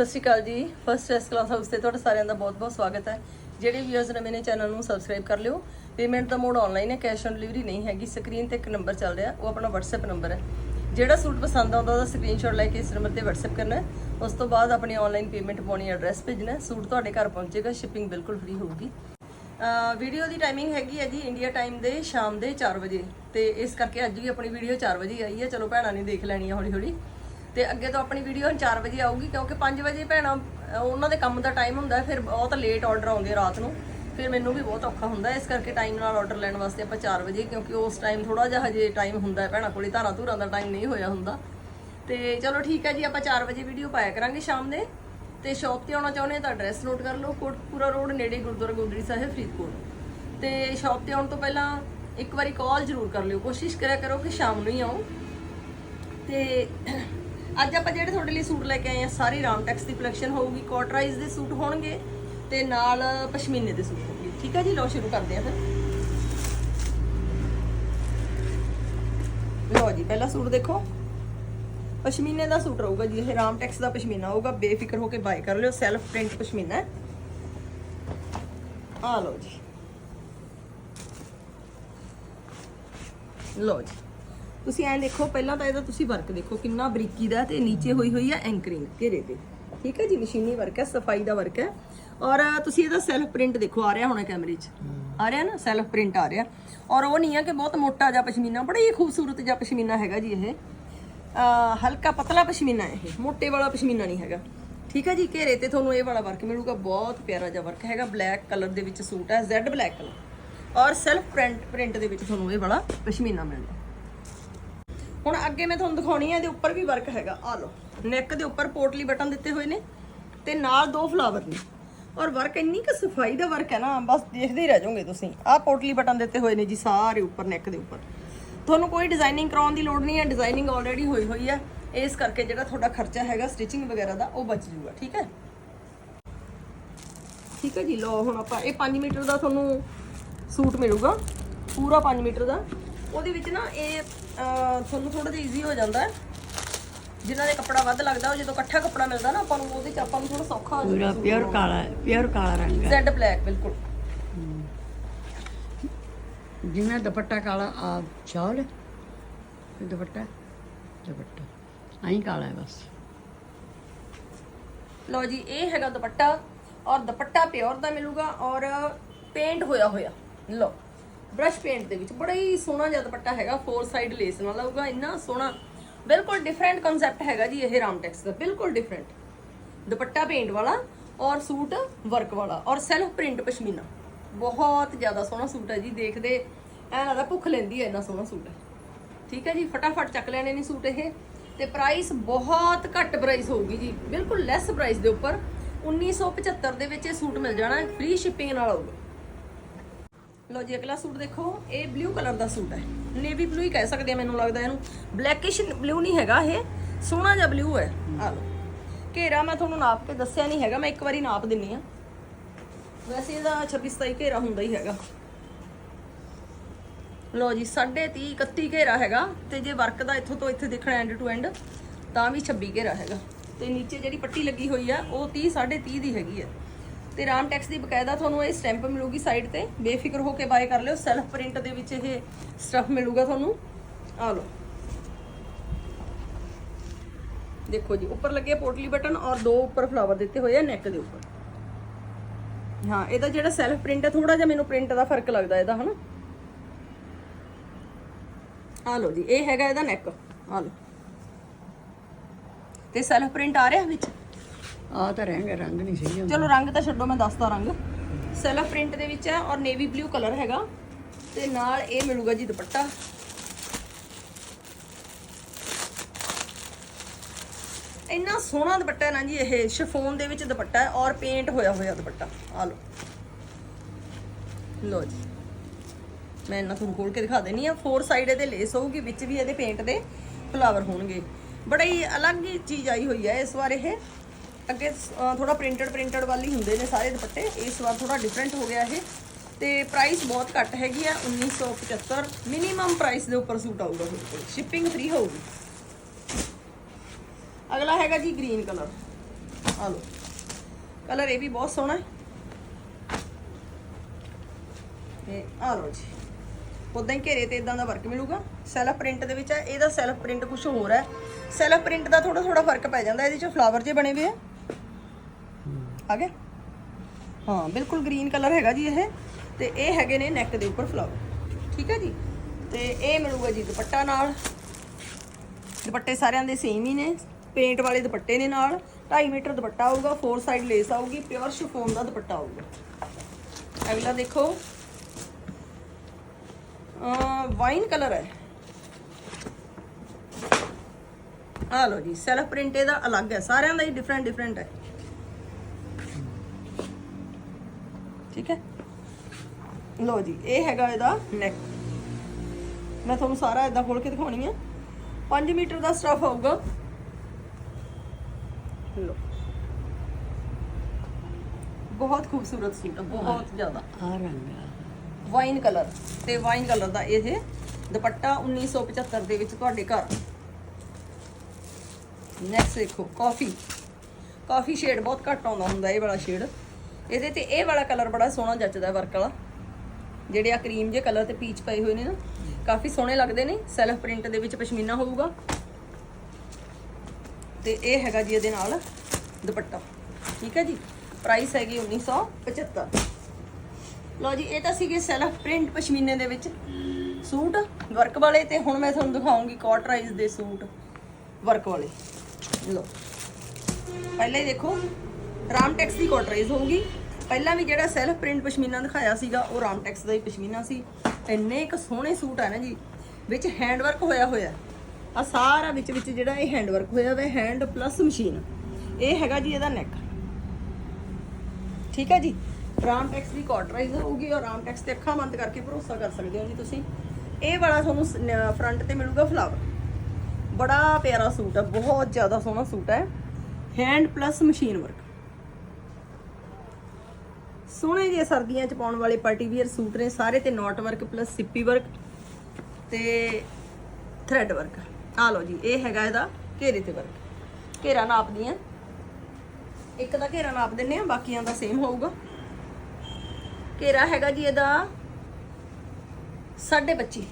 ਸਤਿ ਸ਼੍ਰੀ ਅਕਾਲ ਜੀ। First S class house ਤੇ ਤੁਹਾਡਾ ਸਾਰਿਆਂ ਦਾ ਬਹੁਤ-ਬਹੁਤ ਸਵਾਗਤ ਹੈ। ਜਿਹੜੇ ਵੀਅਰਸ ਨੇ ਮੇਰੇ ਚੈਨਲ ਨੂੰ ਸਬਸਕ੍ਰਾਈਬ ਕਰ ਲਿਓ। ਪੇਮੈਂਟ ਦਾ ਮੋਡ ਆਨਲਾਈਨ ਹੈ ਕੈਸ਼ ਔਨ ਡਿਲੀਵਰੀ ਨਹੀਂ ਹੈਗੀ। ਸਕਰੀਨ ਤੇ ਇੱਕ ਨੰਬਰ ਚੱਲ ਰਿਹਾ, ਉਹ ਆਪਣਾ WhatsApp ਨੰਬਰ ਹੈ। ਜਿਹੜਾ ਸੂਟ ਪਸੰਦ ਆਉਂਦਾ, ਉਹਦਾ ਸਕਰੀਨਸ਼ਾਟ ਲੈ ਕੇ ਇਸ ਨੰਬਰ ਤੇ WhatsApp ਕਰਨਾ ਉਸ ਤੋਂ ਬਾਅਦ ਆਪਣੀ ਆਨਲਾਈਨ ਪੇਮੈਂਟ ਪਾਉਣੀ ਐਡਰੈਸ ਭੇਜਣਾ ਸੂਟ ਤੁਹਾਡੇ ਘਰ ਪਹੁੰਚੇਗਾ ਸ਼ਿਪਿੰਗ ਬਿਲਕੁਲ ਫ੍ਰੀ ਹੋਊਗੀ। ਵੀਡੀਓ ਦੀ ਟਾਈਮਿੰਗ ਹੈਗੀ ਹੈ ਜੀ ਇੰਡੀਆ ਟਾਈਮ ਦੇ ਸ਼ਾਮ ਦੇ 4 ਵਜੇ। ਤੇ ਇਸ ਕਰਕੇ ਅੱਜ ਵੀ ਆਪਣੀ ਵੀਡੀਓ 4 ਵਜੇ ਆਈ ਹੈ। ਚਲੋ ਭੈਣਾਂ ਨੇ ਦੇਖ ਲੈਣੀ ਹੈ ਹੌਲੀ ਹੌਲੀ ਤੇ ਅੱਗੇ ਤੋਂ ਆਪਣੀ ਵੀਡੀਓ 4 ਵਜੇ ਆਊਗੀ, ਕਿਉਂਕਿ 5 ਵਜੇ ਭੈਣਾਂ ਉਹਨਾਂ ਦੇ ਕੰਮ ਦਾ ਟਾਈਮ ਹੁੰਦਾ ਫਿਰ ਬਹੁਤ ਲੇਟ ਆਰਡਰ ਆਉਂਦੇ ਰਾਤ ਨੂੰ। ਫਿਰ ਮੈਨੂੰ ਵੀ ਬਹੁਤ ਔਖਾ ਹੁੰਦਾ ਇਸ ਕਰਕੇ ਟਾਈਮ ਨਾਲ ਆਰਡਰ ਲੈਣ ਵਾਸਤੇ ਆਪਾਂ 4 ਵਜੇ, ਕਿਉਂਕਿ ਉਸ ਟਾਈਮ ਥੋੜਾ ਜਿਹਾ ਹਜੇ ਟਾਈਮ ਹੁੰਦਾ ਹੈ ਭੈਣਾਂ ਕੋਲੇ, ਧਾਰਾਂ ਧੂਰਾ ਦਾ ਟਾਈਮ ਨਹੀਂ ਹੋਇਆ ਹੁੰਦਾ। ਤੇ ਚਲੋ ਠੀਕ ਹੈ ਜੀ, ਆਪਾਂ 4 ਵਜੇ ਵੀਡੀਓ ਪਾਇਆ ਕਰਾਂਗੇ ਸ਼ਾਮ ਦੇ। ਤੇ ਸ਼ਾਪ ਤੇ ਆਉਣਾ ਚਾਹੁੰਦੇ ਤਾਂ ਐਡਰੈਸ ਨੋਟ ਕਰ ਲਓ ਕੋਟਪੂਰਾ ਰੋਡ ਨੇੜੇ ਗੁਰਦੁਆਰਾ ਗੋਦੜੀ ਸਾਹਿਬ, ਫਰੀਦਕੋਟ। ਤੇ ਸ਼ਾਪ ਤੇ ਆਉਣ ਤੋਂ ਪਹਿਲਾਂ ਇੱਕ ਵਾਰੀ ਕਾਲ ਜ਼ਰੂਰ ਕਰ ਲਿਓ, ਕੋਸ਼ਿਸ਼ ਕਰਿਆ ਕਰੋ ਕਿ ਸ਼ਾਮ ਨੂੰ ਹੀ ਆਓ ਤੇ ਅੱਜ ਆਪਾਂ ਜਿਹੜੇ ਤੁਹਾਡੇ ਲਈ ਸੂਟ ਲੈ ਕੇ ਆਏ ਆ, ਸਾਰੀ ਰਾਮਟੈਕਸ ਦੀ ਕਲੈਕਸ਼ਨ ਹੋਊਗੀ ਕੋਟਰਾਈਜ਼ ਦੇ ਸੂਟ ਹੋਣਗੇ ਤੇ ਨਾਲ ਪਸ਼ਮੀਨੇ ਦੇ ਸੂਟ ਹੋਣਗੇ। ਠੀਕ ਹੈ ਜੀ, ਲਓ ਸ਼ੁਰੂ ਕਰਦੇ ਆ ਫਿਰ। ਲਓ ਜੀ, ਪਹਿਲਾ ਸੂਟ ਦੇਖੋ। ਪਸ਼ਮੀਨੇ ਦਾ ਸੂਟ ਰਹੂਗਾ ਜੀ, ਇਹ ਰਾਮਟੈਕਸ ਦਾ ਪਸ਼ਮੀਨਾ ਹੋਊਗਾ, ਬੇਫਿਕਰ ਹੋ ਕੇ ਬਾਈ ਕਰ ਲਿਓ ਸੈਲਫ ਪ੍ਰਿੰਟ ਪਸ਼ਮੀਨਾ ਹੈ। ਆ ਲਓ ਜੀ। ਲਓ ਜੀ। ਤੁਸੀਂ ਐਂ ਦੇਖੋ, ਪਹਿਲਾਂ ਤਾਂ ਇਹਦਾ ਤੁਸੀਂ ਵਰਕ ਦੇਖੋ, ਕਿੰਨਾ ਬਰੀਕੀ ਦਾ ਤੇ ਨੀਚੇ ਹੋਈ ਹੋਈ ਹੈ ਐਂਕਰਿੰਗ ਘੇਰੇ ਤੇ। ਠੀਕ ਹੈ ਜੀ, ਮਸ਼ੀਨੀ ਵਰਕ ਹੈ, ਸਫ਼ਾਈ ਦਾ ਵਰਕ ਹੈ। ਔਰ ਤੁਸੀਂ ਇਹਦਾ ਸੈਲਫ ਪ੍ਰਿੰਟ ਦੇਖੋ, ਆ ਰਿਹਾ ਹੋਣਾ ਕੈਮਰੇ 'ਚ। ਆ ਰਿਹਾ ਨਾ ਸੈਲਫ ਪ੍ਰਿੰਟ ਆ ਰਿਹਾ। ਔਰ ਉਹ ਨਹੀਂ ਹੈ ਕਿ ਬਹੁਤ ਮੋਟਾ ਜਿਹਾ ਪਸ਼ਮੀਨਾ, ਬੜਾ ਹੀ ਖੂਬਸੂਰਤ ਜਿਹਾ ਪਸ਼ਮੀਨਾ ਹੈਗਾ ਜੀ ਇਹ। ਹਲਕਾ ਪਤਲਾ ਪਸ਼ਮੀਨਾ ਹੈ ਇਹ, ਮੋਟੇ ਵਾਲਾ ਪਸ਼ਮੀਨਾ ਨਹੀਂ ਹੈਗਾ। ਠੀਕ ਹੈ ਜੀ, ਘੇਰੇ ਤੇ ਤੁਹਾਨੂੰ ਇਹ ਵਾਲਾ ਵਰਕ ਮਿਲੂਗਾ, ਬਹੁਤ ਪਿਆਰਾ ਜਿਹਾ ਵਰਕ ਹੈਗਾ। ਬਲੈਕ ਕਲਰ ਦੇ ਵਿੱਚ ਸੂਟ ਹੈ ਜ਼ੈਡ ਬਲੈਕ ਕਲਰ ਔਰ ਸੈਲਫ ਪ੍ਰਿੰਟ ਪ੍ਰਿੰਟ ਦੇ ਵਿੱਚ ਤੁਹਾਨੂੰ ਇਹ ਵਾਲਾ ਪਸ਼ਮੀਨਾ ਮਿਲਦਾ ਹੁਣ ਅੱਗੇ ਮੈਂ ਤੁਹਾਨੂੰ ਦਿਖਾਉਣੀ ਆ, ਇਹਦੇ ਉੱਪਰ ਵੀ ਵਰਕ ਹੈਗਾ। ਆ ਲਓ ਨੈਕ ਦੇ ਉੱਪਰ ਪੋਟਲੀ ਬਟਨ ਦਿੱਤੇ ਹੋਏ ਨੇ ਤੇ ਨਾਲ ਦੋ ਫਲਾਵਰ ਨੇ। ਔਰ ਵਰਕ ਇੰਨੀ ਕੁ ਸਫ਼ਾਈ ਦਾ ਵਰਕ ਹੈ ਨਾ, ਬਸ ਦੇਖਦੇ ਹੀ ਰਹਿ ਜਾਓਗੇ ਤੁਸੀਂ। ਆਹ ਪੋਟਲੀ ਬਟਨ ਦਿੱਤੇ ਹੋਏ ਨੇ ਜੀ ਸਾਰੇ ਉੱਪਰ ਨੈਕ ਦੇ ਉੱਪਰ। ਤੁਹਾਨੂੰ ਕੋਈ ਡਿਜ਼ਾਈਨਿੰਗ ਕਰਾਉਣ ਦੀ ਲੋੜ ਨਹੀਂ ਹੈ ਡਿਜ਼ਾਈਨਿੰਗ ਆਲਰੇਡੀ ਹੋਈ ਹੋਈ ਹੈ। ਇਸ ਕਰਕੇ ਜਿਹੜਾ ਤੁਹਾਡਾ ਖਰਚਾ ਹੈਗਾ ਸਟਿਚਿੰਗ ਵਗੈਰਾ ਦਾ, ਉਹ ਬਚ ਜੂਗਾ ਠੀਕ ਹੈ? ਠੀਕ ਹੈ ਜੀ, ਲਓ, ਹੁਣ ਆਪਾਂ ਇਹ 5 ਮੀਟਰ ਦਾ ਤੁਹਾਨੂੰ ਸੂਟ ਮਿਲੂਗਾ। ਪੂਰਾ 5 ਮੀਟਰ ਦਾ। ਉਹਦੇ ਵਿੱਚ ਨਾ ਇਹ ਤੁਹਾਨੂੰ ਥੋੜਾ ਜਿਹਾ ਈਜ਼ੀ ਹੋ ਜਾਂਦਾ ਹੈ। ਜਿਨ੍ਹਾਂ ਦੇ ਕੱਪੜਾ ਵੱਧ ਲੱਗਦਾ ਉਹ ਜਦੋਂ ਇਕੱਠਾ ਕੱਪੜਾ ਮਿਲਦਾ ਨਾ ਆਪਾਂ ਨੂੰ ਉਹਦੇ ਚ ਆਪਾਂ ਨੂੰ ਥੋੜਾ ਸੌਖਾ ਹੋ ਪੂਰਾ ਪਿਓਰ ਕਾਲਾ ਪਿਓਰ ਕਾਲਾ ਰੰਗ ਹੈ। ਜ਼ੈਡ ਬਲੈਕ ਬਿਲਕੁਲ। ਜਿਵੇਂ ਦੁਪੱਟਾ ਕਾਲਾ ਆ ਸ਼ਾਲ ਦੁਪੱਟਾ ਦੁਪੱਟਾ। ਆਈ ਕਾਲਾ ਹੈ ਬਸ। ਲਓ ਜੀ ਇਹ ਹੈਗਾ ਦੁਪੱਟਾ ਔਰ ਦੁਪੱਟਾ ਪਿਓਰ ਦਾ ਮਿਲੂਗਾ ਔਰ ਪੇਂਟ ਹੋਇਆ ਹੋਇਆ। ਲਓ। ਬ੍ਰਸ਼ ਪੇਂਟ ਦੇ ਵਿੱਚ। ਬੜਾ ਹੀ ਸੋਹਣਾ ਜਿਹਾ ਦੁਪੱਟਾ ਹੈਗਾ ਫੋਰ ਸਾਈਡ ਲੇਸ ਨਾਲ ਆਊਗਾ, ਇੰਨਾ ਸੋਹਣਾ। ਬਿਲਕੁਲ ਡਿਫਰੈਂਟ ਕਨਸੈਪਟ ਹੈਗਾ ਜੀ ਇਹ ਰਾਮਟੈਕਸ ਦਾ, ਬਿਲਕੁਲ ਡਿਫਰੈਂਟ ਦੁਪੱਟਾ ਪੇਂਟ ਵਾਲਾ ਔਰ ਸੂਟ ਵਰਕ ਵਾਲਾ ਔਰ ਸੈਲਫ ਪ੍ਰਿੰਟ ਪਸ਼ਮੀਨਾ। ਬਹੁਤ ਜ਼ਿਆਦਾ ਸੋਹਣਾ ਸੂਟ ਹੈ ਜੀ, ਦੇਖਦੇ ਐ ਲੱਗਦਾ ਭੁੱਖ ਲੈਂਦੀ ਹੈ ਇੰਨਾ ਸੋਹਣਾ ਸੂਟ। ਹੈ ਠੀਕ ਹੈ ਜੀ, ਫਟਾਫਟ ਚੱਕ ਲੈਣੇ ਨੇ ਸੂਟ ਇਹ। ਤੇ ਪ੍ਰਾਈਸ ਬਹੁਤ ਘੱਟ ਪ੍ਰਾਈਸ ਹੋਊਗੀ ਜੀ, ਬਿਲਕੁਲ ਲੈਸ ਪ੍ਰਾਈਸ ਦੇ ਉੱਪਰ। 1975 ਦੇ ਵਿੱਚ ਇਹ ਸੂਟ ਮਿਲ ਜਾਣਾ ਫ੍ਰੀ ਸ਼ਿਪਿੰਗ ਨਾਲ ਆਊਗਾ। ਲਓ ਜੀ ਅਗਲਾ ਸੂਟ ਦੇਖੋ। ਇਹ ਬਲੂ ਕਲਰ ਦਾ ਸੂਟ ਹੈ। ਨੇਵੀ ਬਲੂ ਹੀ ਕਹਿ ਸਕਦੇ ਆ ਮੈਨੂੰ ਲੱਗਦਾ ਇਹਨੂੰ। ਬਲੈਕਿਸ਼ ਬਲੂ ਨਹੀਂ ਹੈਗਾ ਇਹ। ਸੋਹਣਾ ਜਿਹਾ ਬਲੂ ਹੈ। ਆ ਲਓ। ਘੇਰਾ ਮੈਂ ਤੁਹਾਨੂੰ ਨਾਪ ਕੇ ਦੱਸਿਆ ਨਹੀਂ ਹੈਗਾ, ਮੈਂ ਇੱਕ ਵਾਰੀ ਨਾਪ ਦਿੰਨੀ ਆ। ਵੈਸੇ ਇਹਦਾ 26 27 ਘੇਰਾ ਹੁੰਦਾ ਹੀ ਹੈਗਾ। ਲਓ ਜੀ 30 31 ਘੇਰਾ ਹੈਗਾ। ਤੇ ਜੇ ਵਰਕ ਦਾ ਇੱਥੋਂ ਤੋਂ ਇੱਥੇ ਦੇਖਣਾ ਐਂਡ ਟੂ ਐਂਡ ਤਾਂ ਵੀ 26 ਘੇਰਾ ਹੈਗਾ। ਤੇ ਨੀਚੇ ਜਿਹੜੀ ਪੱਟੀ ਲੱਗੀ ਹੋਈ ਆ, ਉਹ 30 30.5 ਦੀ ਹੈਗੀ ਆ। ਤੇ ਰਾਮ ਟੈਕਸ ਦੀ ਬਕਾਇਦਾ ਤੁਹਾਨੂੰ ਇਹ ਸਟੈਂਪ ਮਿਲੂਗੀ ਸਾਈਡ ਤੇ। ਬੇਫਿਕਰ ਹੋ ਕੇ ਬਾਏ ਕਰ ਲਿਓ। ਸੈਲਫ ਪ੍ਰਿੰਟ ਦੇ ਵਿੱਚ ਇਹ ਸਟਫ ਮਿਲੂਗਾ ਤੁਹਾਨੂੰ। ਆ ਲਓ। ਦੇਖੋ ਜੀ, ਉੱਪਰ ਲੱਗੇ ਪੋਟਲੀ ਬਟਨ ਔਰ ਦੋ ਉੱਪਰ ਫਲਾਵਰ ਦਿੱਤੇ ਹੋਏ ਆ ਨੈਕ ਦੇ ਉੱਪਰ। ਹਾਂ, ਇਹਦਾ ਜਿਹੜਾ ਸੈਲਫ ਪ੍ਰਿੰਟ ਹੈ ਥੋੜਾ ਜਿਹਾ ਮੈਨੂੰ ਪ੍ਰਿੰਟ ਦਾ ਫ਼ਰਕ ਲੱਗਦਾ ਇਹਦਾ, ਹਨਾ? ਆ ਲਓ ਜੀ, ਇਹ ਹੈਗਾ ਇਹਦਾ ਨੈਕ ਆ ਲਓ। ਤੇ ਸੈਲਫ ਪ੍ਰਿੰਟ ਆ ਰਿਹਾ ਵਿੱਚ? ਆ ਤਾਂ ਰੰਗ ਰੰਗ ਨਹੀਂ ਸਹੀ ਹੁੰਦਾ। ਚਲੋ, ਰੰਗ ਤਾਂ ਛੱਡੋ, ਮੈਂ ਦੱਸਦਾ ਰੰਗ। ਸੈਲਫ ਪ੍ਰਿੰਟ ਦੇ ਵਿੱਚ ਹੈ ਔਰ ਨੇਵੀ ਬਲੂ ਕਲਰ ਹੈਗਾ। ਤੇ ਨਾਲ ਇਹ ਮਿਲੂਗਾ ਜੀ ਦੁਪੱਟਾ। ਇੰਨਾ ਸੋਹਣਾ ਦੁਪੱਟਾ ਹੈ ਨਾ ਜੀ, ਇਹ ਸ਼ਿਫੋਨ ਦੇ ਵਿੱਚ ਦੁਪੱਟਾ ਹੈ ਔਰ ਪੇਂਟ ਹੋਇਆ ਹੋਇਆ ਦੁਪੱਟਾ। ਆ ਲਓ। ਲਓ ਜੀ। ਮੈਂ ਇਹਨਾਂ ਤੁਹਾਨੂੰ ਖੋਲ ਕੇ ਦਿਖਾ ਦੇਣੀ ਆ ਫੋਰ ਸਾਈਡ ਇਹਦੇ ਲੇਸ ਹੋਊਗੀ, ਵਿੱਚ ਵੀ ਇਹਦੇ ਪੇਂਟ ਦੇ ਫਲਾਵਰ ਹੋਣਗੇ। ਬੜਾ ਹੀ ਅਲੱਗ ਹੀ ਚੀਜ਼ ਆਈ ਹੋਈ ਹੈ ਇਸ ਵਾਰ ਇਹ। ਅੱਗੇ ਥੋੜਾ ਪ੍ਰਿੰਟਡ ਪ੍ਰਿੰਟਡ ਵਾਲੀ ਹੁੰਦੇ ਨੇ ਸਾਰੇ ਦੁਪੱਟੇ। ਇਸ ਵਾਰ ਥੋੜਾ ਡਿਫਰੈਂਟ ਹੋ ਗਿਆ ਇਹ। ਤੇ ਪ੍ਰਾਈਸ ਬਹੁਤ ਘੱਟ ਹੈਗੀ ਆ 1975 ਮਿਨੀਮਮ ਪ੍ਰਾਈਸ ਦੇ ਉੱਪਰ ਸੂਟ ਆਊਗਾ ਬਿਲਕੁਲ ਸ਼ਿਪਿੰਗ ਫ੍ਰੀ ਹੋਊਗੀ। ਅਗਲਾ ਹੈਗਾ ਜੀ ਗ੍ਰੀਨ ਕਲਰ ਆ ਲਓ। ਕਲਰ ਇਹ ਵੀ ਬਹੁਤ ਸੋਹਣਾ ਹੈ। ਤੇ ਆ ਲਓ ਜੀ। ਉਦਾਂ ਹੀ ਘੇਰੇ ਤੇ ਇਦਾਂ ਦਾ ਵਰਕ ਮਿਲੂਗਾ। ਸੈਲਫ ਪ੍ਰਿੰਟ ਦੇ ਵਿੱਚ ਹੈ। ਇਹਦਾ ਸੈਲਫ ਪ੍ਰਿੰਟ ਕੁਝ ਹੋਰ ਹੈ। ਸੈਲਫ ਪ੍ਰਿੰਟ ਦਾ ਥੋੜਾ ਥੋੜਾ ਫ਼ਰਕ ਪੈ ਜਾਂਦਾ। ਇਹਦੇ ਚ ਫਲਾਵਰ ਜੇ ਬਣੇ ਹੋਏ ਆ। ਆ ਗਿਆ? ਹਾਂ, ਬਿਲਕੁਲ ਗ੍ਰੀਨ ਕਲਰ ਹੈਗਾ ਜੀ ਇਹ ਤੇ ਇਹ ਹੈਗੇ ਨੇ ਨੈਕ ਦੇ ਉੱਪਰ ਫਲਾਵਰ ਠੀਕ ਹੈ ਜੀ? ਤੇ ਇਹ ਮਿਲੂਗਾ ਜੀ ਦੁਪੱਟਾ ਨਾਲ। ਦੁਪੱਟੇ ਸਾਰਿਆਂ ਦੇ ਸੇਮ ਹੀ ਨੇ। ਪੇਂਟ ਵਾਲੇ ਦੁਪੱਟੇ ਨੇ ਨਾਲ। 2.5 ਮੀਟਰ ਦੁਪੱਟਾ ਆਊਗਾ ਫੋਰ ਸਾਈਡ ਲੇਸ ਆਊਗੀ ਪਿਓਰ ਸ਼ਿਫੋਨ ਦਾ ਦੁਪੱਟਾ ਆਊਗਾ। ਅਗਲਾ ਦੇਖੋ। ਵਾਈਨ ਕਲਰ ਹੈ। ਆ ਲਓ ਜੀ ਸੈਲਫ ਪ੍ਰਿੰਟ ਇਹਦਾ ਅਲੱਗ ਹੈ। ਸਾਰਿਆਂ ਦਾ ਹੀ ਡਿਫਰੈਂਟ ਡਿਫਰੈਂਟ ਹੈ। ਠੀਕ ਹੈ? ਲਓ ਜੀ ਇਹ ਹੈਗਾ ਇਹਦਾ ਨੈਕ ਮੈਂ ਤੁਹਾਨੂੰ ਸਾਰਾ ਇਦਾਂ ਖੋਲ ਕੇ ਦਿਖਾਉਣੀ ਆ। 5 ਮੀਟਰ ਦਾ ਸਟਫ ਆਊਗਾ। ਲਓ। ਬਹੁਤ ਖੂਬਸੂਰਤ ਸੂਟ ਬਹੁਤ ਜ਼ਿਆਦਾ। ਆ ਰੰਗ ਆ। ਵਾਈਨ ਕਲਰ ਤੇ ਵਾਈਨ ਕਲਰ ਦਾ ਇਹ ਦੁਪੱਟਾ 1975 ਦੇ ਵਿੱਚ ਤੁਹਾਡੇ ਘਰ। ਨੈਕਸਟ ਦੇਖੋ ਕਾਫੀ ਕਾਫੀ ਸ਼ੇਡ ਬਹੁਤ ਘੱਟ ਆਉਂਦਾ ਹੁੰਦਾ ਇਹ ਵਾਲਾ ਸ਼ੇਡ ਇਹਦੇ ਤੇ ਇਹ ਵਾਲਾ ਕਲਰ ਬੜਾ ਸੋਹਣਾ ਜੱਚਦਾ ਵਰਕ ਵਾਲਾ। ਜਿਹੜੇ ਆ ਕਰੀਮ ਜੇ ਕਲਰ ਤੇ ਪੀਚ ਪਏ ਹੋਏ ਨੇ ਨਾ, ਕਾਫੀ ਸੋਹਣੇ ਲੱਗਦੇ ਨੇ ਸੈਲਫ ਪ੍ਰਿੰਟ ਦੇ ਵਿੱਚ ਪਸ਼ਮੀਨਾ ਹੋਊਗਾ। ਤੇ ਇਹ ਹੈਗਾ ਜੀ ਇਹਦੇ ਨਾਲ ਦੁਪੱਟਾ। ਠੀਕ ਹੈ ਜੀ? ਪ੍ਰਾਈਸ ਹੈਗੀ 1975 ਲਓ ਜੀ, ਇਹ ਤਾਂ ਸੀਗੇ ਸੈਲਫ ਪ੍ਰਿੰਟ ਪਸ਼ਮੀਨੇ ਦੇ ਵਿੱਚ ਸੂਟ। ਵਰਕ ਵਾਲੇ ਤੇ ਹੁਣ ਮੈਂ ਤੁਹਾਨੂੰ ਦਿਖਾਉਂਗੀ ਕਾਟਰਾਈਜ਼ ਦੇ ਸੂਟ ਵਰਕ ਵਾਲੇ। ਲਓ। ਪਹਿਲਾਂ ਦੇਖੋ ਰਾਮ ਟੈਕਸ ਦੀ ਕਾਟਰਾਈਜ਼ ਹੋਊਗੀ। ਪਹਿਲਾਂ ਵੀ ਜਿਹੜਾ ਸੈਲਫ ਪ੍ਰਿੰਟ ਪਸ਼ਮੀਨਾ ਦਿਖਾਇਆ ਸੀਗਾ, ਉਹ ਰਾਮਟੈਕਸ ਦਾ ਹੀ ਪਸ਼ਮੀਨਾ ਸੀ। ਇੰਨੇ ਇੱਕ ਸੋਹਣੇ ਸੂਟ ਆ ਨਾ ਜੀ, ਵਿੱਚ ਹੈਂਡ ਵਰਕ ਹੋਇਆ ਹੋਇਆ ਆ ਸਾਰਾ ਵਿੱਚ ਵਿੱਚ ਜਿਹੜਾ ਇਹ ਹੈਂਡ ਵਰਕ ਹੋਇਆ ਹੋਇਆ ਹੈਂਡ ਪਲੱਸ ਮਸ਼ੀਨ ਇਹ ਹੈਗਾ ਜੀ ਇਹਦਾ ਨੈਕ ਠੀਕ ਹੈ ਜੀ? ਰਾਮਟੈਕਸ ਦੀ ਕਾਟਰਾਈਜ਼ ਹੋਊਗੀ ਔਰ ਰਾਮਟੈਕਸ ਤੇ ਅੱਖਾਂ ਬੰਦ ਕਰਕੇ ਭਰੋਸਾ ਕਰ ਸਕਦੇ ਹੋ ਜੀ ਤੁਸੀਂ। ਇਹ ਵਾਲਾ ਤੁਹਾਨੂੰ ਫਰੰਟ ਤੇ ਮਿਲੂਗਾ ਫਲਾਵਰ ਬੜਾ ਪਿਆਰਾ ਸੂਟ ਹੈ ਬਹੁਤ ਜ਼ਿਆਦਾ ਸੋਹਣਾ ਸੂਟ ਹੈ। ਹੈਂਡ ਪਲੱਸ ਮਸ਼ੀਨ ਵਰਕ ਸੋਹਣੇ ਜਿਹੇ ਸਰਦੀਆਂ ਚ ਪਾਉਣ ਵਾਲੇ ਪਾਰਟੀ ਵੀਅਰ ਸੂਟ ਨੇ, ਸਾਰੇ ਤੇ ਨੋਟ ਵਰਕ ਪਲੱਸ ਸਿੱਪੀ ਵਰਕ ਤੇ ਥ੍ਰੈਡ ਵਰਕ ਆ ਲਓ ਜੀ, ਇਹ ਹੈਗਾ ਇਹਦਾ ਘੇਰੇ ਤੇ ਵਰਕ ਘੇਰਾ ਨਾਪਦੀਆਂ ਇੱਕ ਦਾ ਘੇਰਾ ਨਾਪ ਦਿੰਨੇ ਆ, ਬਾਕੀਆਂ ਦਾ ਸੇਮ ਹੋਊਗਾ। ਘੇਰਾ ਹੈਗਾ ਜੀ ਇਹਦਾ 25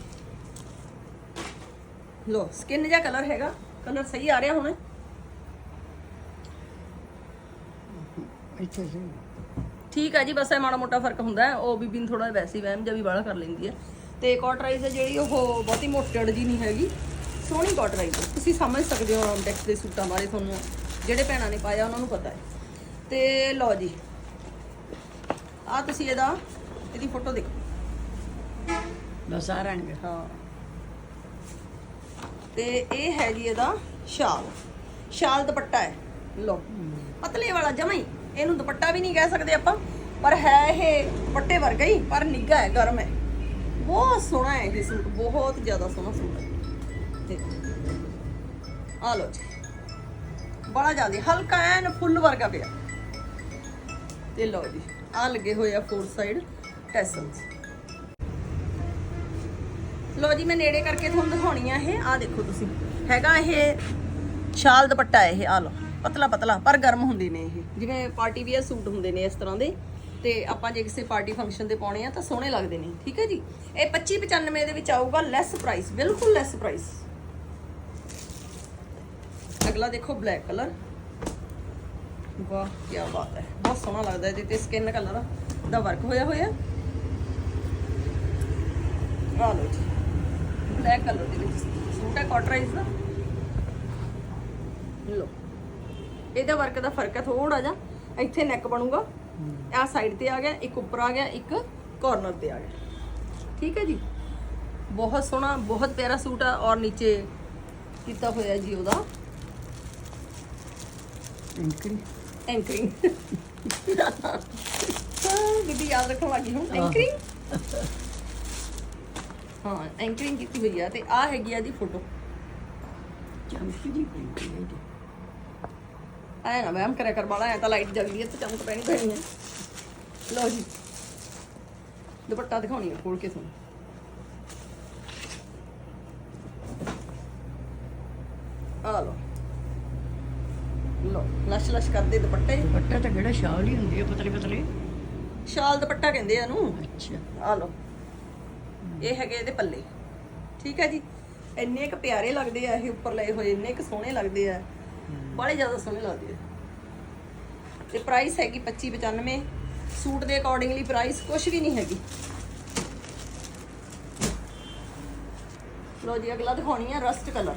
ਲੋ ਸਕਿਨ ਜਿਹਾ ਕਲਰ ਹੈਗਾ। ਕਲਰ ਸਹੀ ਆ ਰਿਹਾ ਹੁਣ। ਇੱਥੇ ਸੀ ਠੀਕ ਹੈ ਜੀ ਬਸ ਇਹ ਮਾੜਾ ਮੋਟਾ ਫ਼ਰਕ ਹੁੰਦਾ ਉਹ ਬੀਬੀ ਨੂੰ ਥੋੜਾ ਵੈਸੇ ਵਹਿਮ ਜਿਹਾ ਵੀ ਬਾਹਲਾ ਕਰ ਲੈਂਦੀ ਹੈ। ਤੇ ਕਾਟਰਾਈਜ਼ ਹੈ ਜਿਹੜੀ ਉਹ ਬਹੁਤੀ ਮੋਟੜ ਜੀ ਨਹੀਂ ਹੈਗੀ। ਸੋਹਣੀ ਕਾਟਰਾਈਜ਼ ਤੁਸੀਂ ਸਮਝ ਸਕਦੇ ਹੋ ਰਾਮਟੈਕਸ ਦੇ ਸੂਟਾਂ ਬਾਰੇ ਤੁਹਾਨੂੰ ਜਿਹੜੇ ਭੈਣਾਂ ਨੇ ਪਾਇਆ ਉਹਨਾਂ ਨੂੰ ਪਤਾ ਹੈ। ਤੇ ਲਓ ਜੀ ਆ ਤੁਸੀਂ ਇਹਦਾ ਇਹਦੀ ਫੋਟੋ ਦੇਖੋ। ਆ ਰੰਗ ਹਾਂ। ਤੇ ਇਹ ਹੈ ਜੀ ਇਹਦਾ ਸ਼ਾਲ। ਸ਼ਾਲ ਦੁਪੱਟਾ ਹੈ। ਲੋ ਪਤਲੇ ਵਾਲਾ ਜਮਾ ਹੀ। ਇਹਨੂੰ ਦੁਪੱਟਾ ਵੀ ਨਹੀਂ ਕਹਿ ਸਕਦੇ ਆਪਾਂ, ਪਰ ਹੈ ਇਹ ਦੁਪੱਟੇ ਵਰਗਾ ਹੀ, ਪਰ ਨਿੱਘਾ ਹੈ, ਗਰਮ ਹੈ। ਬਹੁਤ ਸੋਹਣਾ ਹੈ ਇਹ ਸੂਟ, ਬਹੁਤ ਜ਼ਿਆਦਾ ਸੋਹਣਾ ਸੂਟ ਹੈ। ਤੇ ਆ ਲੋ ਜੀ। ਬੜਾ ਜ਼ਿਆਦਾ, ਹਲਕਾ ਐਨ ਫੁੱਲ ਵਰਗਾ ਪਿਆ। ਤੇ ਲਓ ਜੀ ਆ ਲੱਗੇ ਹੋਏ ਆ ਫੋਰ ਸਾਈਡ ਟੈਸਲਸ ਲੋ ਜੀ, ਮੈਂ ਨੇੜੇ ਕਰਕੇ ਤੁਹਾਨੂੰ ਦਿਖਾਉਣੀ ਆ ਇਹ। ਆ ਦੇਖੋ ਤੁਸੀਂ, ਹੈਗਾ ਇਹ ਸ਼ਾਲ ਦੁਪੱਟਾ ਇਹ ਆ ਲੋ ਪਤਲਾ ਪਤਲਾ, ਪਰ ਗਰਮ ਹੁੰਦੇ ਨੇ ਇਹ। ਜਿਵੇਂ ਪਾਰਟੀ ਵੀਅਰ ਸੂਟ ਹੁੰਦੇ ਨੇ ਇਸ ਤਰ੍ਹਾਂ ਦੇ, ਤੇ ਆਪਾਂ ਜੇ ਕਿਸੇ ਪਾਰਟੀ ਫੰਕਸ਼ਨ ਤੇ ਪਾਉਣੇ ਆ ਤਾਂ ਸੋਹਣੇ ਲੱਗਦੇ ਨੇ, ਠੀਕ ਹੈ ਜੀ? ਇਹ 2595 ਦੇ ਵਿੱਚ ਆਊਗਾ ਲੈਸ ਪ੍ਰਾਈਸ ਬਿਲਕੁਲ ਲੈਸ ਪ੍ਰਾਈਸ ਅਗਲਾ ਦੇਖੋ ਬਲੈਕ ਕਲਰ ਵਾਹ, ਕੀ ਬਾਤ ਹੈ। ਬਹੁਤ ਸੋਹਣਾ ਲੱਗਦਾ ਇਹਦੇ ਤੇ ਸਕਿਨ ਕਲਰ ਦਾ ਵਰਕ ਹੋਇਆ ਹੋਇਆ। ਆ ਲਓ ਜੀ। ਬਲੈਕ ਕਲਰ ਦੇ ਵਿੱਚ ਸੂਟ ਹੈ ਕਾਟਰਾਈਜ਼ ਦਾ ਲੋ ਇਹਦਾ ਵਰਕ ਦਾ ਫ਼ਰਕ ਹੈ ਥੋੜਾ ਜਿਹਾ। ਇੱਥੇ ਨੈਕ ਬਣੂਗਾ। ਆ ਸਾਈਡ ਤੇ ਆ ਗਿਆ ਇੱਕ ਉੱਪਰ ਆ ਗਿਆ ਇੱਕ ਕਾਰਨਰ ਤੇ ਆ ਗਿਆ। ਠੀਕ ਹੈ ਜੀ? ਬਹੁਤ ਸੋਹਣਾ ਬਹੁਤ ਪਿਆਰਾ ਸੂਟ ਆ ਔਰ ਨੀਚੇ ਕੀਤਾ ਹੋਇਆ ਜੀ ਉਹਦਾ। ਐਂਕਰੀ ਐਂਕਰਿੰਗ ਬੀਬੀ ਯਾਦ ਰੱਖਣ ਲੱਗੀ ਹੁਣ। ਐਂਕਰਿੰਗ ਹਾਂ ਐਂਕਰਿੰਗ ਕੀਤੀ ਹੋਈ ਆ ਤੇ ਆ ਹੈਗੀ ਆ ਦੀ ਫੋਟੋ ਚਮਕੀ ਦੀ ਪੈਂਦੀ ਹੈ ਜੀ ਐ ਨਾ ਵਹਿਮ ਕਰਿਆ ਕਰ ਬਾਲਾ ਐ ਤਾਂ ਲਾਈਟ ਜਗਦੀ ਐ ਤੇ ਚਮਕ ਪੈਣੀ ਪੈਣੀ ਐ ਲਓ ਜੀ ਦੁਪੱਟਾ ਦਿਖਾਉਣੀ ਆ ਖੋਲ ਕੇ ਤੁਹਾਨੂੰ। ਆ ਲਓ। ਲੋ ਲਸ਼ ਲਸ਼ ਕਰਦੇ ਦੁਪੱਟੇ। ਦੁਪੱਟਾ ਤਾਂ ਕਿਹੜਾ ਸ਼ਾਲ ਹੀ ਹੁੰਦੀ ਹੈ ਪਤਲੇ ਪਤਲੇ। ਸ਼ਾਲ ਦੁਪੱਟਾ ਕਹਿੰਦੇ ਆ ਇਹਨੂੰ। ਅੱਛਾ। ਆ ਲੋ ਇਹ ਹੈਗੇ ਇਹਦੇ ਪੱਲੇ। ਠੀਕ ਹੈ ਜੀ? ਇੰਨੇ ਕੁ ਪਿਆਰੇ ਲੱਗਦੇ ਆ ਇਹ ਉੱਪਰ ਲਏ ਹੋਏ ਇੰਨੇ ਕੁ ਸੋਹਣੇ ਲੱਗਦੇ ਆ। ਬੜੇ ਜ਼ਿਆਦਾ ਸੋਹਣੇ ਲੱਗਦੇ ਆ। ਤੇ ਪ੍ਰਾਈਸ ਹੈਗੀ 2595 ਸੂਟ ਦੇ ਅਕੋਰਡਿੰਗਲੀ ਪ੍ਰਾਈਸ ਕੁਝ ਵੀ ਨਹੀਂ ਹੈਗੀ। ਲੋ ਜੀ, ਅਗਲਾ ਦਿਖਾਉਣੀ ਆ ਰਸਟ ਕਲਰ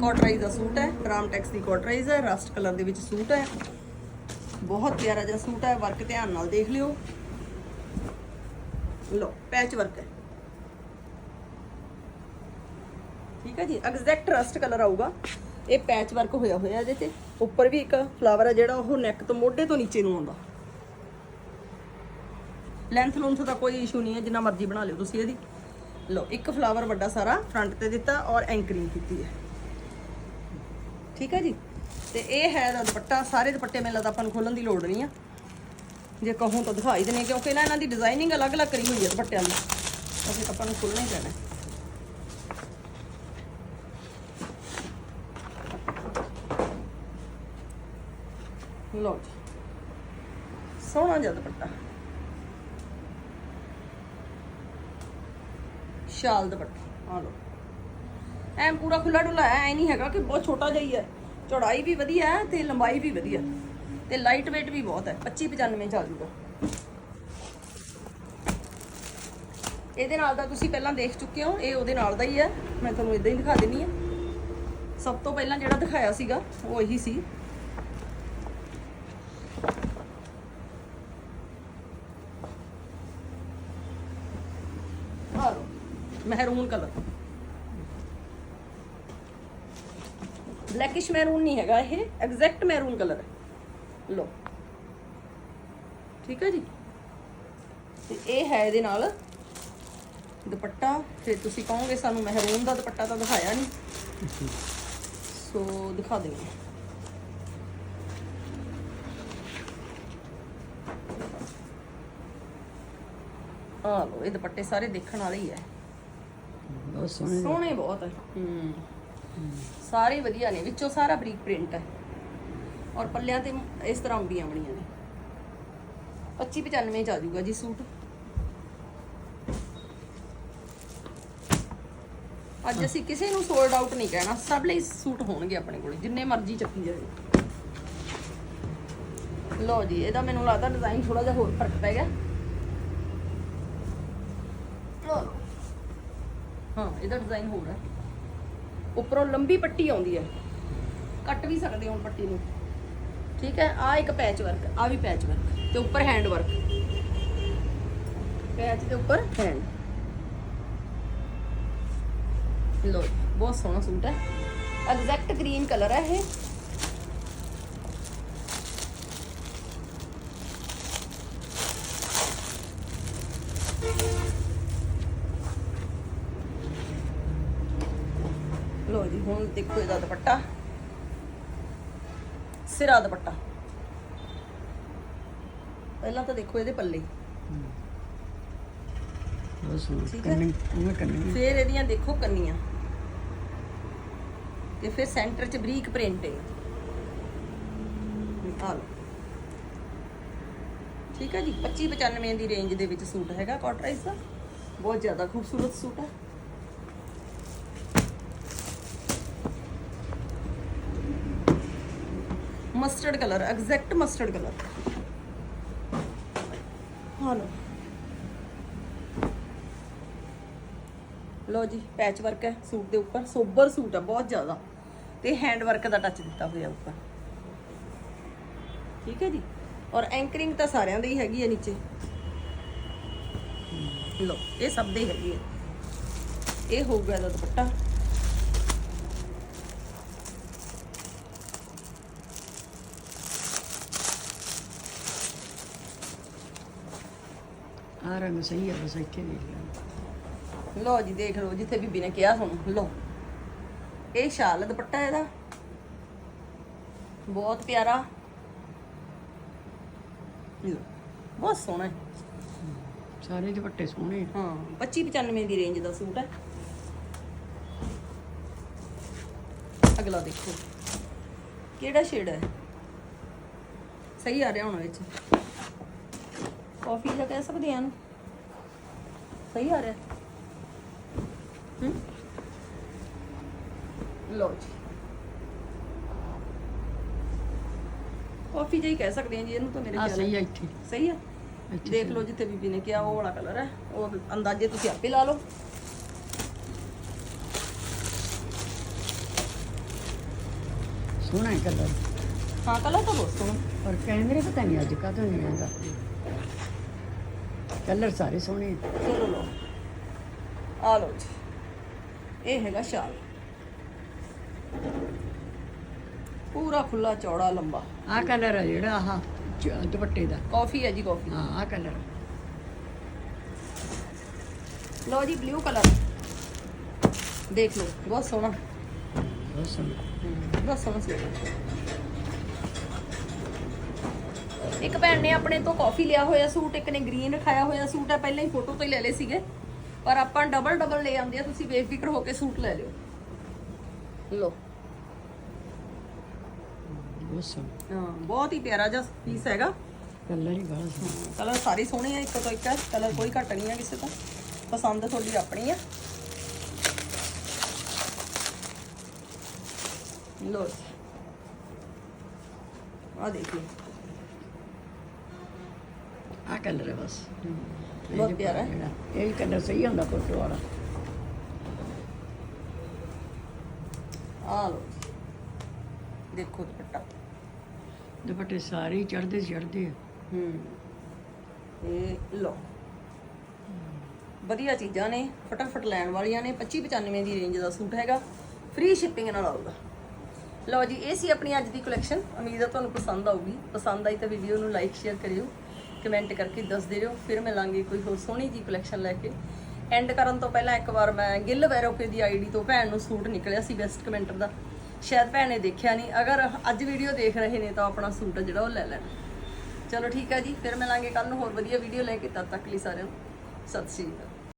ਕੋਟਰਾਈਜ਼ ਦਾ ਸੂਟ ਹੈ ਰਾਮਟੈਕਸ ਦੀ ਕੋਟਰਾਈਜ਼ ਹੈ ਰਸਟ ਕਲਰ ਦੇ ਵਿੱਚ ਸੂਟ ਹੈ। ਬਹੁਤ ਪਿਆਰਾ ਜਿਹਾ ਸੂਟ ਹੈ ਵਰਕ ਧਿਆਨ ਨਾਲ ਦੇਖ ਲਿਓ। ਲੋ ਪੈਚ ਵਰਕ ਹੈ। ਠੀਕ ਹੈ ਜੀ ਐਗਜ਼ੈਕਟ ਰਸਟ ਕਲਰ ਆਊਗਾ। ਇਹ ਪੈਚ ਵਰਕ ਹੋਇਆ ਹੋਇਆ ਇਹਦੇ ਤੇ। ਉੱਪਰ ਵੀ ਇੱਕ ਫਲਾਵਰ ਹੈ ਜਿਹੜਾ, ਉਹ ਨੈਕ ਤੋਂ ਮੋਢੇ ਤੋਂ ਨੀਚੇ ਨੂੰ ਆਉਂਦਾ। ਲੈਂਥ ਲੂੰਥ ਦਾ ਕੋਈ ਇਸ਼ੂ ਨਹੀਂ ਹੈ, ਜਿੰਨਾ ਮਰਜ਼ੀ ਬਣਾ ਲਿਓ ਤੁਸੀਂ ਇਹਦੀ। ਲਓ, ਇੱਕ ਫਲਾਵਰ ਵੱਡਾ ਸਾਰਾ ਫਰੰਟ ਤੇ ਦਿੱਤਾ ਔਰ ਐਂਕਰਿੰਗ ਕੀਤੀ ਹੈ। ਠੀਕ ਹੈ ਜੀ? ਤੇ ਇਹ ਹੈ ਇਹਦਾ ਦੁਪੱਟਾ, ਸਾਰੇ ਦੁਪੱਟੇ ਮੈਨੂੰ ਲੱਗਦਾ ਆਪਾਂ ਨੂੰ ਖੋਲਣ ਦੀ ਲੋੜ ਨਹੀਂ ਆ। ਜੇ ਕਹੂੰ ਤਾਂ ਦਿਖਾਈ ਦੇਣੇ ਕਿਉਂਕਿ ਨਾ ਇਹਨਾਂ ਦੀ ਡਿਜ਼ਾਈਨਿੰਗ ਅਲੱਗ-ਅਲੱਗ ਕਰੀ ਹੋਈ ਹੈ ਦੁਪੱਟਿਆਂ ਦੀ। ਅਸੀਂ ਆਪਾਂ ਨੂੰ ਖੋਲਣਾ ਹੀ ਪੈਣਾ। ਲਓ ਜੀ। ਸੋਹਣਾ ਜਿਹਾ ਦੁਪੱਟਾ। ਸ਼ਾਲ ਦੁਪੱਟਾ ਆ ਲਓ। ਐਂ ਪੂਰਾ ਖੁੱਲਾ ਡੁੱਲਾ ਐ ਨਹੀਂ ਹੈਗਾ ਕਿ ਬਹੁਤ ਛੋਟਾ ਜਿਹਾ ਹੀ ਹੈ। ਚੌੜਾਈ ਵੀ ਵਧੀਆ ਹੈ ਤੇ ਲੰਬਾਈ ਵੀ ਵਧੀਆ। ਤੇ ਲਾਈਟ weight ਵੀ ਬਹੁਤ ਹੈ 2595 ਚ ਆ ਜਾਊਗਾ। ਇਹਦੇ ਨਾਲ ਦਾ ਤੁਸੀਂ ਪਹਿਲਾਂ ਦੇਖ ਚੁੱਕੇ ਹੋ, ਇਹ ਉਹਦੇ ਨਾਲ ਦਾ ਹੀ ਹੈ। ਮੈਂ ਤੁਹਾਨੂੰ ਇਦਾਂ ਹੀ ਦਿਖਾ ਦਿੰਨੀ ਆ ਸਭ ਤੋਂ ਪਹਿਲਾਂ ਜਿਹੜਾ ਦਿਖਾਇਆ ਸੀਗਾ, ਉਹ ਇਹੀ ਸੀ ਆਹ ਲਓ ਮਹਿਰੂਨ ਕਲਰ। ਬਲੈਕਿਸ਼ ਮੈਰੂਨ ਨਹੀਂ ਹੈਗਾ ਇਹ ਐਗਜ਼ੈਕਟ ਮੈਰੂਨ ਕਲਰ ਹੈ। ਲੋ ਠੀਕ ਹੈ ਜੀ? ਤੇ ਇਹ ਹੈ ਇਹਦੇ ਨਾਲ ਦੁਪੱਟਾ, ਤੇ ਤੁਸੀਂ ਕਹੋਗੇ ਸਾਨੂੰ ਮਹਿਰੂਨ ਦਾ ਦੁਪੱਟਾ ਤਾਂ ਦਿਖਾਇਆ ਨਹੀਂ। ਸੋ, ਦਿਖਾ ਦਿੰਦੇ ਆ ਲੋ ਇਹ ਦੁਪੱਟੇ ਸਾਰੇ ਦੇਖਣ ਵਾਲੇ ਹੀ ਹੈ। ਬਹੁਤ ਸੋਹਣੇ ਸੋਹਣੇ ਬਹੁਤ ਹੈ ਹੂੰ। ਸਾਰੇ ਵਧੀਆ ਨੇ ਵਿੱਚੋਂ ਸਾਰਾ ਬਰੀਕ ਪ੍ਰਿੰਟ ਹੈ ਔਰ ਪੱਲਿਆਂ ਤੇ ਇਸ ਤਰ੍ਹਾਂ ਅੰਬੀਆਂ ਬਣੀਆਂ ਨੇ। 25 95 ਚ ਆ ਜਾਊਗਾ ਜੀ ਸੂਟ। ਅੱਜ ਅਸੀਂ ਕਿਸੇ ਨੂੰ ਸੋਲਡ ਆਊਟ ਨਹੀਂ ਕਹਿਣਾ ਸਭ ਲਈ ਸੂਟ ਹੋਣਗੇ ਆਪਣੇ ਕੋਲ ਜਿੰਨੇ ਮਰਜ਼ੀ ਚੱਕੀ ਜਾਵੇ। ਲਓ ਜੀ ਇਹਦਾ ਮੈਨੂੰ ਲੱਗਦਾ ਡਿਜ਼ਾਈਨ ਥੋੜਾ ਜਿਹਾ ਹੋਰ ਫ਼ਰਕ ਪੈ ਗਿਆ ਲਓ ਲਓ ਹਾਂ, ਇਹਦਾ ਡਿਜ਼ਾਈਨ ਹੋਰ ਹੈ। ਉੱਪਰੋਂ ਲੰਬੀ ਪੱਟੀ ਆਉਂਦੀ ਹੈ। ਕੱਟ ਵੀ ਸਕਦੇ ਹੋ ਪੱਟੀ ਨੂੰ। ਠੀਕ ਹੈ ਆ ਇੱਕ ਪੈਚ ਵਰਕ ਆ ਵੀ ਪੈਚ ਵਰਕ ਤੇ ਉੱਪਰ ਹੈਂਡ ਵਰਕ ਪੈਚ ਦੇ ਉੱਪਰ ਹੈਂਡ ਲੋ ਬਹੁਤ ਸੋਹਣਾ ਸੂਟ ਹੈ। ਐਗਜ਼ੈਕਟ ਗ੍ਰੀਨ ਕਲਰ ਹੈ ਇਹ ਲੋ ਜੀ ਹੁਣ ਦੇਖੋ ਇਹਦਾ ਦੁਪੱਟਾ। ਸਿਰਾ ਦੁਪੱਟਾ। ਪਹਿਲਾਂ ਤਾਂ ਦੇਖੋ ਇਹਦੇ ਪੱਲੇ। ਕੰਨੀ ਕੰਨੀ ਫਿਰ ਇਹਦੀਆਂ ਦੇਖੋ ਕੰਨੀਆਂ। ਤੇ ਫਿਰ ਸੈਂਟਰ 'ਚ ਬਰੀਕ ਪ੍ਰਿੰਟ ਹੈ ਠੀਕ ਹੈ ਜੀ? 25 95 ਦੀ ਰੇਂਜ ਦੇ ਵਿੱਚ ਸੂਟ ਹੈਗਾ ਕਾਟਰਾਈਜ਼ ਦਾ। ਬਹੁਤ ਜ਼ਿਆਦਾ ਖੂਬਸੂਰਤ ਸੂਟ ਹੈ। Mustard colour exact mustard colour ਹਾਂ ਲੋ ਜੀ ਪੈਚ ਵਰਕ ਹੈ ਸੂਟ ਦੇ ਉੱਪਰ, ਸੋਬਰ ਸੂਟ ਹੈ ਬਹੁਤ ਜ਼ਿਆਦਾ। ਤੇ ਹੈਂਡ ਵਰਕ ਦਾ ਟੱਚ ਦਿੱਤਾ ਹੋਇਆ ਉੱਪਰ। ਠੀਕ ਹੈ ਜੀ? ਔਰ ਐਂਕਰਿੰਗ ਤਾਂ ਸਾਰਿਆਂ ਦੀ ਹੈਗੀ ਹੈ ਨੀਚੇ। ਲੋ ਇਹ ਸਭ ਦੇ ਹੈਗੀ ਹੈ। ਇਹ ਹੋਊਗਾ ਇਹਦਾ ਦੁਪੱਟਾ। ਆ ਰੰਗ ਸਹੀ ਹੈ ਬਸ ਇੱਥੇ ਦੇਖ ਲੈ। ਲੋ ਜੀ ਦੇਖ ਲਓ ਜਿੱਥੇ ਬੀਬੀ ਨੇ ਕਿਹਾ ਤੁਹਾਨੂੰ ਲੋ ਇਹ ਸ਼ਾਲ ਹੈ ਦੁਪੱਟਾ ਇਹਦਾ। ਬਹੁਤ ਪਿਆਰਾ। ਲਓ, ਬਹੁਤ ਸੋਹਣਾ ਹੈ। ਸਾਰੇ ਦੁਪੱਟੇ ਸੋਹਣੇ ਆ। ਹਾਂ 25 95 ਦੀ ਰੇਂਜ ਦਾ ਸੂਟ ਹੈ। ਅਗਲਾ ਦੇਖੋ ਕਿਹੜਾ ਸ਼ੇਡ ਹੈ? ਸਹੀ ਆ ਰਿਹਾ ਹੁਣ ਵਿੱਚ। ਕਾਫੀ ਦਾ ਕਹਿ ਸਕਦੇ ਆ ਇਹਨੂੰ? ਸਹੀ ਆ ਰਿਹਾ? ਹੂੰ? ਲਓ ਜੀ। ਕਾਫੀ ਜਿਹੀ ਕਹਿ ਸਕਦੇ ਆ ਜੀ ਇਹਨੂੰ ਤਾਂ ਮੇਰੇ ਆ ਖਿਆਲ ਸਹੀ। ਆ ਇੱਥੇ। ਸਹੀ ਆ? ਇੱਥੇ ਦੇਖ ਲਓ ਜਿੱਥੇ ਬੀਬੀ ਨੇ ਕਿਹਾ ਉਹ ਵਾਲਾ ਕਲਰ ਹੈ। ਉਹ ਅੰਦਾਜ਼ੇ ਤੁਸੀਂ ਆਪੇ ਲਾ ਲਓ। ਸੋਹਣਾ ਹੈ ਕਲਰ ਹਾਂ ਕਲਰ ਤਾਂ ਬਹੁਤ ਸੋਹਣਾ। ਪਰ ਕੈਮਰੇ ਪਤਾ ਨਹੀਂ ਅੱਜ ਕਾਹਤੋਂ ਨਹੀਂ ਆਉਂਦਾ। ਕਲਰ ਸਾਰੇ ਸੋਹਣੇ ਆ। ਚਲੋ ਲਓ। ਆ ਲਓ ਜੀ। ਇਹ ਹੈਗਾ ਸ਼ਾਲ। ਪੂਰਾ ਖੁੱਲਾ ਚੌੜਾ ਲੰਬਾ। ਆਹ ਕਲਰ ਆ ਜਿਹੜਾ ਆਹ ਚ- ਦੁਪੱਟੇ ਦਾ। ਕਾਫੀ ਹੈ ਜੀ ਕਾਫੀ। ਹਾਂ ਆਹ ਕਲਰ ਲਓ ਜੀ ਬਲੂ ਕਲਰ ਦੇਖ ਲਓ ਬਹੁਤ ਸੋਹਣਾ। ਬਹੁਤ ਸੋਹਣਾ। ਬਹੁਤ ਸੋਹਣਾ ਸੂਟ ਹੈ ਇੱਕ ਭੈਣ ਨੇ ਆਪਣੇ ਤੋਂ ਕਾਫੀ ਲਿਆ ਹੋਇਆ ਸੂਟ ਇੱਕ ਨੇ ਗ੍ਰੀਨ ਰਖਾਇਆ ਹੋਇਆ ਸੂਟ ਹੈ ਪਹਿਲਾਂ ਹੀ ਫੋਟੋ ਤੋਂ ਹੀ ਲੈ ਲਏ ਸੀਗੇ। ਪਰ ਆਪਾਂ ਡਬਲ ਡਬਲ ਲੈ ਆਉਂਦੇ ਆ ਤੁਸੀਂ ਬੇਫਿਕਰ ਹੋ ਕੇ ਸੂਟ ਲੈ ਲਿਓ। ਲਓ। ਬਹੁਤ ਸੋਹਣਾ ਹਾਂ ਬਹੁਤ ਹੀ ਪਿਆਰਾ ਜਿਹਾ ਪੀਸ ਹੈਗਾ। ਕਲਰ ਹੀ ਬਹੁਤ ਸੋਹਣਾ। ਕਲਰ ਸਾਰੇ ਸੋਹਣੇ ਆ ਇੱਕ ਤੋਂ ਇੱਕ ਹੈ। ਕਲਰ ਕੋਈ ਘੱਟ ਨਹੀਂ ਆ ਕਿਸੇ ਤੋਂ। ਪਸੰਦ ਤੁਹਾਡੀ ਆਪਣੀ ਆ। ਲੋ ਆ ਦੇਖੋ ਆਹ ਕਲਰ ਹੈ। ਬਸ ਬਹੁਤ ਪਿਆਰਾ। ਹੈ। ਇਹ ਕਲਰ ਸਹੀ ਹੁੰਦਾ ਫੋਟੋ ਵਾਲਾ। ਆ ਲੋ ਦੇਖੋ ਦੁਪੱਟਾ। ਦੁਪੱਟੇ ਸਾਰੇ ਚੜਦੇ ਚੜਦੇ ਆ। ਹੂੰ। ਇਹ ਲੋ ਵਧੀਆ ਚੀਜ਼ਾਂ ਨੇ ਫਟਾਫਟ ਲੈਣ ਵਾਲੀਆਂ ਨੇ। 2595 ਦੀ ਰੇਂਜ ਦਾ ਸੂਟ ਹੈਗਾ। ਫ੍ਰੀ ਸ਼ਿਪਿੰਗ ਨਾਲ ਆਊਗਾ। ਲਓ ਜੀ ਇਹ ਸੀ ਆਪਣੀ ਅੱਜ ਦੀ ਕਲੈਕਸ਼ਨ ਉਮੀਦ ਹੈ ਤੁਹਾਨੂੰ ਪਸੰਦ ਆਊਗੀ। ਪਸੰਦ ਆਈ ਤਾਂ ਵੀਡੀਓ ਨੂੰ ਲਾਈਕ ਸ਼ੇਅਰ ਕਰਿਓ। ਕਮੈਂਟ ਕਰਕੇ ਦੱਸਦੇ ਰਹੋ, ਫਿਰ ਮਿਲਾਂਗੇ ਕੋਈ ਹੋਰ ਸੋਹਣੀ ਜੀ ਕਲੈਕਸ਼ਨ ਲੈ ਕੇ। ਐਂਡ ਕਰਨ ਤੋਂ ਪਹਿਲਾਂ ਇੱਕ ਵਾਰ ਮੈਂ ਗਿੱਲ ਵੈਰੋਕੇ ਦੀ ਆਈਡੀ ਤੋਂ ਭੈਣ ਨੂੰ ਸੂਟ ਨਿਕਲਿਆ ਸੀ ਬੈਸਟ ਕਮੈਂਟਰ ਦਾ। ਸ਼ਾਇਦ ਭੈਣ ਨੇ ਦੇਖਿਆ ਨਹੀਂ, ਅਗਰ ਅੱਜ ਵੀਡੀਓ ਦੇਖ ਰਹੇ ਨੇ ਤਾਂ ਆਪਣਾ ਸੂਟ ਜਿਹੜਾ ਉਹ ਲੈ ਲੈਣਾ। ਚਲੋ ਠੀਕ ਹੈ ਜੀ, ਫਿਰ ਮਿਲਾਂਗੇ ਕੱਲ ਨੂੰ ਹੋਰ ਵਧੀਆ ਵੀਡੀਓ ਲੈ ਕੇ, ਤਦ ਤੱਕ ਲਈ ਸਾਰਿਆਂ ਨੂੰ, ਸਤਿ ਸ਼੍ਰੀ ਅਕਾਲ।